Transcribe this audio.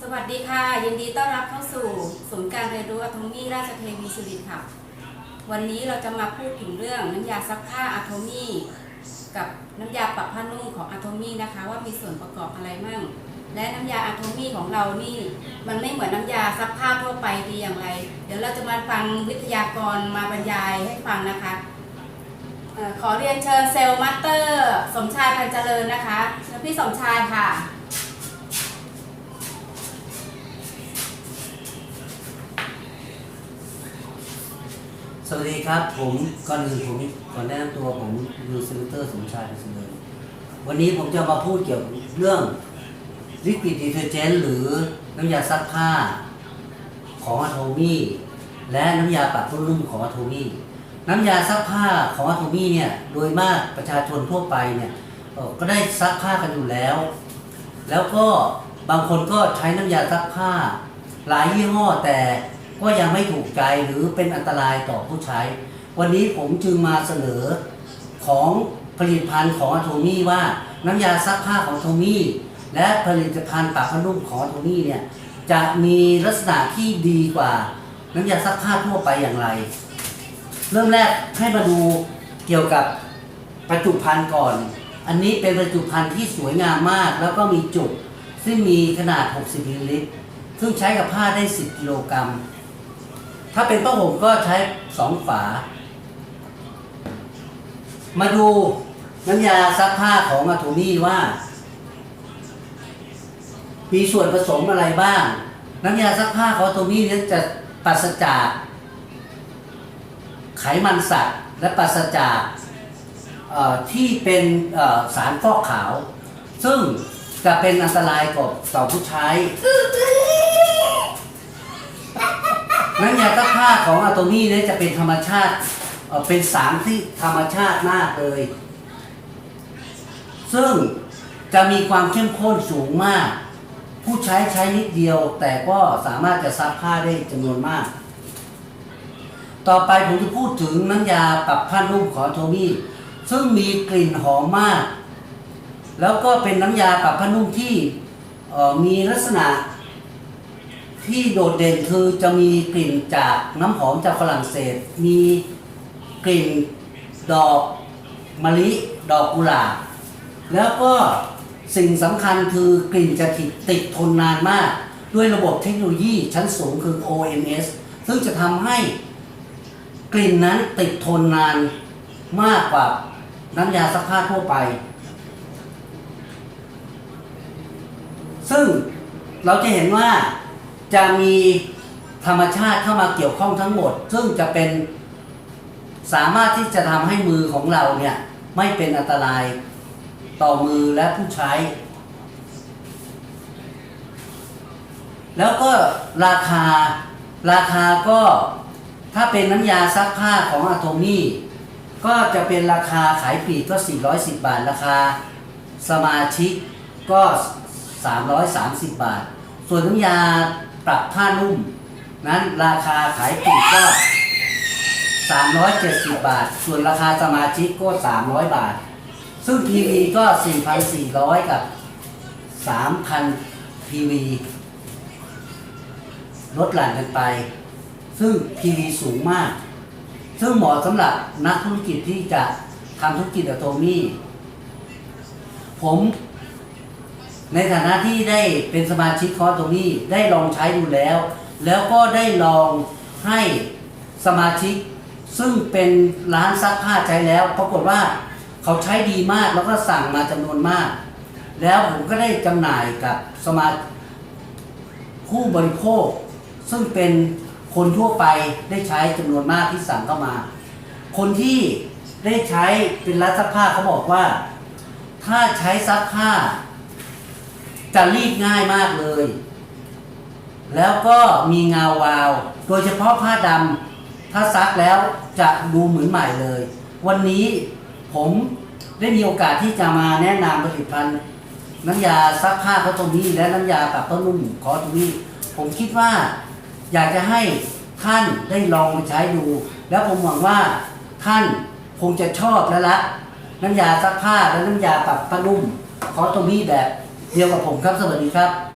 สวัสดีค่ะ ยินดีต้อนรับเข้าสู่ศูนย์การเรียนรู้อะโทมี่ราชเทวีสุรินทร์ค่ะ วันนี้เราจะมาพูดถึงเรื่องน้ำยาซักผ้าอะโทมี่กับน้ำยาปรับผ้านุ่มของอะโทมี่นะคะ ว่ามีส่วนประกอบอะไรมั่ง และน้ำยาอะโทมี่ของเรานี่ มันไม่เหมือนน้ำยาซักผ้าทั่วไปดีอย่างไร เดี๋ยวเราจะมาฟังวิทยากรมาบรรยายให้ฟังนะคะเอ่อขอเรียนเชิญเซลล์มาสเตอร์ สมชายพันเจริญนะคะเชิญพี่สมชายค่ะ สวัสดีครับผมก่อนอื่นผมก่อนแนะนำตัวผมยูซิลเตอร์สมชายสุนทรวันนี้ผมจะมาพูดเกี่ยวกับเรื่องลิควิดดีเทอร์เจนหรือน้ำยาซักผ้าของอโทมี่และน้ำยาปรับผ้านุ่มของอโทมี่น้ำยาซักผ้าของอโทมี่เนี่ยโดยมากประชาชนทั่วไปเนี่ยก็ได้ซักผ้ากันอยู่แล้ว แล้วก็บางคนก็ใช้น้ำยาซักผ้า หลายยี่ห้อแต่ ก็ยังไม่ถูกใจหรือเป็นอันตรายต่อผู้ใช้ วันนี้ผมจึงมาเสนอของผลิตภัณฑ์ของอโทมี่ว่าน้ำยาซักผ้าของโทมี่และผลิตภัณฑ์ปรับผ้านุ่มของโทมี่เนี่ยจะมีลักษณะที่ดีกว่าน้ำยาซักผ้าทั่วไปอย่างไร เริ่มแรกให้มาดูเกี่ยวกับประจุภัณฑ์ก่อน อันนี้เป็นประจุภัณฑ์ที่สวยงามมาก แล้วก็มีจุกซึ่งมีขนาด 60มิลลิลิตรซึ่งใช้กับผ้าได้ 10 กิโลกรัม ถ้าเป็นผ้าห่มก็ใช้2ฝา มาดูน้ำยาซักผ้าของอะโทมี่ว่า มีส่วนผสมอะไรบ้าง น้ำยาซักผ้าของอะโทมี่นี่ยจะปราศจากไขมันสัตว์ และปราศจากที่เป็นสารฟอกขาว ซึ่งจะเป็นอันตรายกับต่อผู้ใช้ น้ำยาซักผ้าของอะโตมี่เนี่ยจะเป็นธรรมชาติเป็นสารที่ธรรมชาติมากเลย ซึ่งจะมีความเข้มข้นสูงมาก ผู้ใช้ใช้นิดเดียว แต่ก็สามารถจะซักผ้าได้จำนวนมาก ต่อไปผมจะพูดถึงน้ำยาปรับผ้านุ่มของโทมี่ซึ่งมีกลิ่นหอมมาก แล้วก็เป็นน้ำยาปรับผ้านุ่มที่ออมีลักษณะ ที่โดดเด่นคือจะมีกลิ่นจากน้ำหอมจากฝรั่งเศส มีกลิ่นดอกมะลิดอกกุหลาบแล้วก็สิ่งสำคัญคือกลิ่นจะติดติดทนนานมาก ด้วยระบบเทคโนโลยีชั้นสูงคือ OMS ซึ่งจะทำให้กลิ่นนั้นติดทนนานมากกว่าน้ำยาซักผ้าทั่วไป ซึ่งเราจะเห็นว่า จะมีธรรมชาติเข้ามาเกี่ยวข้องทั้งหมด ซึ่งจะเป็นสามารถที่จะทำให้มือของเราเนี่ย ไม่เป็นอันตรายต่อมือและผู้ใช้ แล้วก็ราคาราคาก็ถ้าเป็นน้ำยาซักผ้าของอะโทมี่ก็จะเป็นราคาขายปลีกก็ 410 บาทราคา สมาชิกก็ 330 บาท ส่วนน้ำยา ปรับผ้านุ่ม นั้นราคาขายปลีกก็ 370 บาท ส่วนราคาสมาชิกก็ 300 บาท ซึ่ง PV ก็ 4,400 กับ 3,000 PV ลดหลั่นกันไป ซึ่ง PV สูงมาก ซึ่งเหมาะสำหรับนักธุรกิจที่จะทำธุรกิจอะโตมี่ผม ในฐานะที่ได้เป็นสมาชิกคอร์สตรงนี้ได้ลองใช้ดูแล้ว แล้วก็ได้ลองให้สมาชิก ซึ่งเป็นร้านซักผ้าใช้แล้วปรากฏว่าเขาใช้ดีมากแล้วก็สั่งมาจำนวนมาก แล้วผมก็ได้จำหน่ายกับสมาผู้บริโภค ซึ่งเป็นคนทั่วไปได้ใช้จำนวนมากที่สั่งเข้ามา คนที่ได้ใช้เป็นร้านซักผ้าเขาบอกว่า ถ้าใช้ซักผ้า จะรีดง่ายมากเลย แล้วก็มีเงาวาว โดยเฉพาะผ้าดำถ้าซักแล้วจะดูเหมือนใหม่เลย วันนี้ผมได้มีโอกาสที่จะมาแนะนำผลิตภัณฑ์น้ำยาซักผ้าคอตมี่และน้ำยาปรับผ้านุ่มคอตมี่ผมคิดว่าอยากจะให้ท่านได้ลองมาใช้ดู แล้วผมหวังว่าท่านคงจะชอบและรักน้ำยาซักผ้าและน้ำยาปรับผ้านุ่มคอตมี่แบบ เดียวกับผมครับ สวัสดีครับ